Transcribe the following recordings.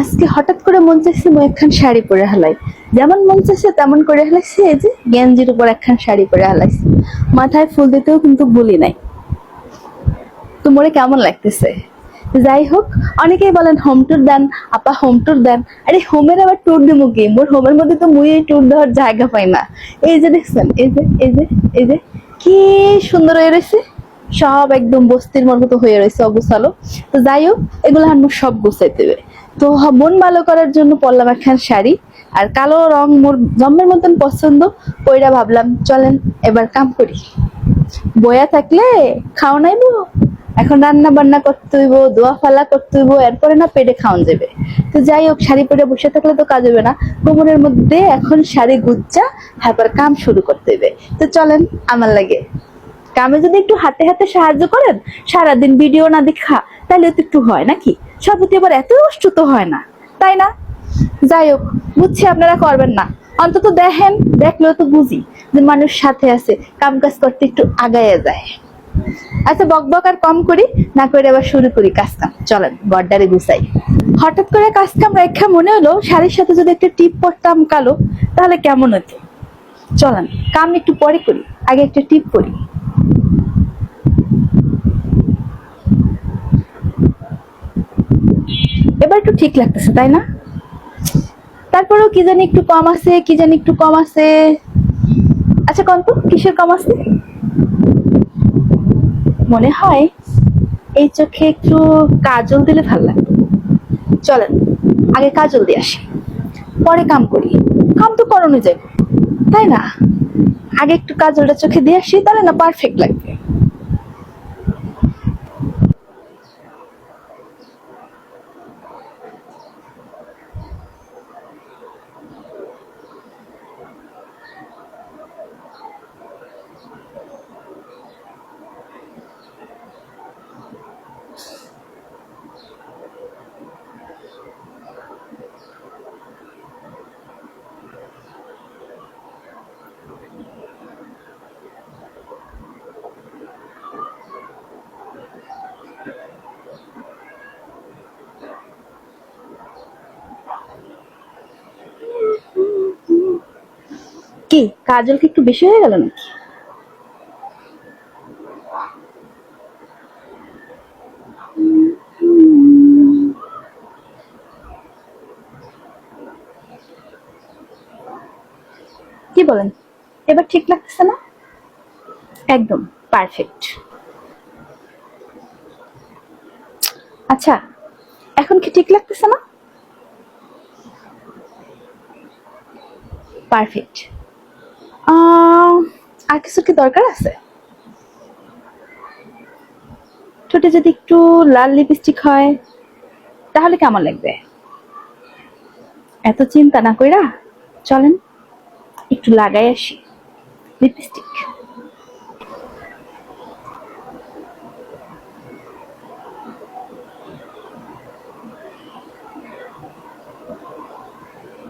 আজকে হঠাৎ করে মন চাইছে মই একখান শাড়ি পরে হালাই। যেমন মন চাইছে তেমন করে হালাইছে, এই যে গেঞ্জির উপর একখান শাড়ি পরে হালাইছে। মাথায় ফুল দিতেও কিন্তু ভুলি নাই। তো মোরে কেমন লাগতেছে? যাই হোক, অনেকেই বলেন হোম ট্যুর দেন, আপা হোম ট্যুর দেন। আরে হোমের আবার ট্যুর দিব কি? মোর হোমের মধ্যে তো মুই ট্যুর দেওয়ার জায়গা পাই না। এই যে দেখছেন, এই যে এই যে এই যে, কি সুন্দর হয়ে রয়েছে। সব একদম বস্তির মতো হয়ে রয়েছে অগুছালো তো যাই হোক, এগুলো আমার সব গুছাই দেবে। তো মন ভালো করার জন্য পরলাম একখান শাড়ি, আর কালো রং মোর জম্মের মতন পছন্দ কইরা ভাবলাম, চলেন, এবার কাম করি। বয়া থাকলে খাও নাইবো এখন রান্না বান্না করতে হইব দোয়া ফালা করতে হইব, এরপরে না পেটে খাওয়ান যাবে। তো যাই হোক, শাড়ি পরে বসে থাকলে তো কাজ হবে না। কোমরের মধ্যে এখন শাড়ি গুচ্চা তারপর কাম শুরু করতে হইবে। তো চলেন, আমার লাগে। কামে যদি একটু হাতে হাতে সাহায্য করেন, সারাদিন ভিডিও না দেখা, তাহলে তো একটু হয় নাকি? সবতি আবার এত কষ্ট তো হয় না, তাই না? যাই হোক, বুঝছি আপনারা করবেন না। অন্তত দেখেন, দেখলেও তো বুঝি যে মানুষ সাথে আছে, কাম কাজ করতে একটু আগায় যায়। আচ্ছা বক বক আর কম করি, না করে আবার শুরু করি কাজ কাম। চলেন বড্ডারে গুছাই। হঠাৎ করে কাজ কাম রেখা মনে হলো, শাড়ির সাথে যদি একটা টিপ পরতাম কালো, তাহলে কেমন হতো? চলেন, কাম একটু পরে করি, আগে একটা টিপ করি এবার একটু ঠিক লাগতেছে, তাই না? তারপরেও কি জানি একটু কম আছে, কি জানি একটু কম আছে। আচ্ছা কন্ত কিসের কম আছে? মনে হয় এই চোখে একটু কাজল দিলে ভালো লাগবে। চলেন, আগে কাজল দিয়ে আসি। পরে কাম করি। কাম তো করানো যাবে তাই না? আগে একটু কাজলটা চোখে দিয়ে আসি তাহলে না পারফেক্ট লাগবে কি? কাজল কি একটু বেশি হয়ে গেল নাকি? কি বলেন? এবার ঠিক লাগতেছে না? একদম পারফেক্ট আচ্ছা এখন কি ঠিক লাগতেছে না? পারফেক্ট আর কিছু কি দরকার আছে? ঠোঁটে যদি একটু লাল লিপস্টিক হয়, তাহলে কেমন লাগবে? এত চিন্তা না কইরা চলেন, একটু লাগাই আসি লিপস্টিক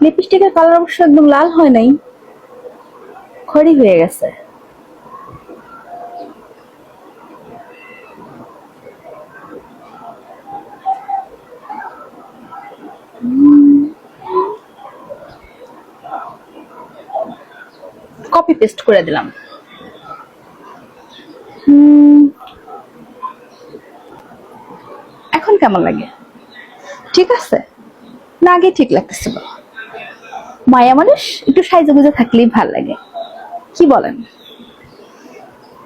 লিপস্টিকের কালার অবশ্য একদম লাল হয় নাই। খড়ি হয়ে গেছে। কপি পেস্ট করে দিলাম। এখন কেমন লাগে? ঠিক আছে? না, আগে ঠিক লাগতেছে বলো? মায়া মানুষ, একটু সাইজে গুজে থাকলেই ভালো লাগে। কি বলেন?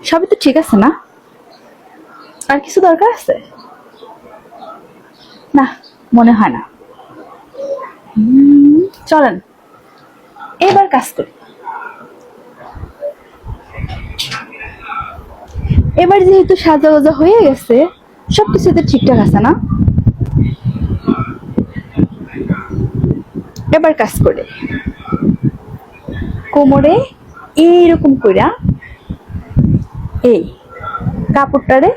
সবই তো ঠিক আছে না? আর কিছু দরকার আছে? না, মনে হয় না। চলেন। এবার কাজ করি। এবার যেহেতু সাজা গোজা হয়ে গেছে সবকিছু তো ঠিকঠাক আছে না? এবার কাজ করে। কোমরে এইরকম কইরা এই কাপড়টারে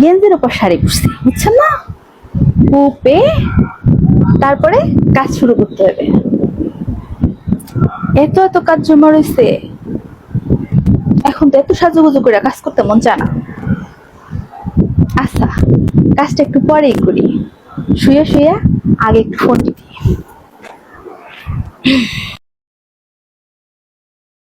গেঞ্জির উপর শাড়ি করছি বুঝছেন না? উপে তারপরে কাজ শুরু করতে হবে। এত এত কাজ জমা রয়েছে এখন তো এত সাজুগুজু করে কাজ করতে মন চায় না। আচ্ছা কাজটা একটু পরেই করি। শুয়ে শুয়ে আগে একটু ফোন টিপি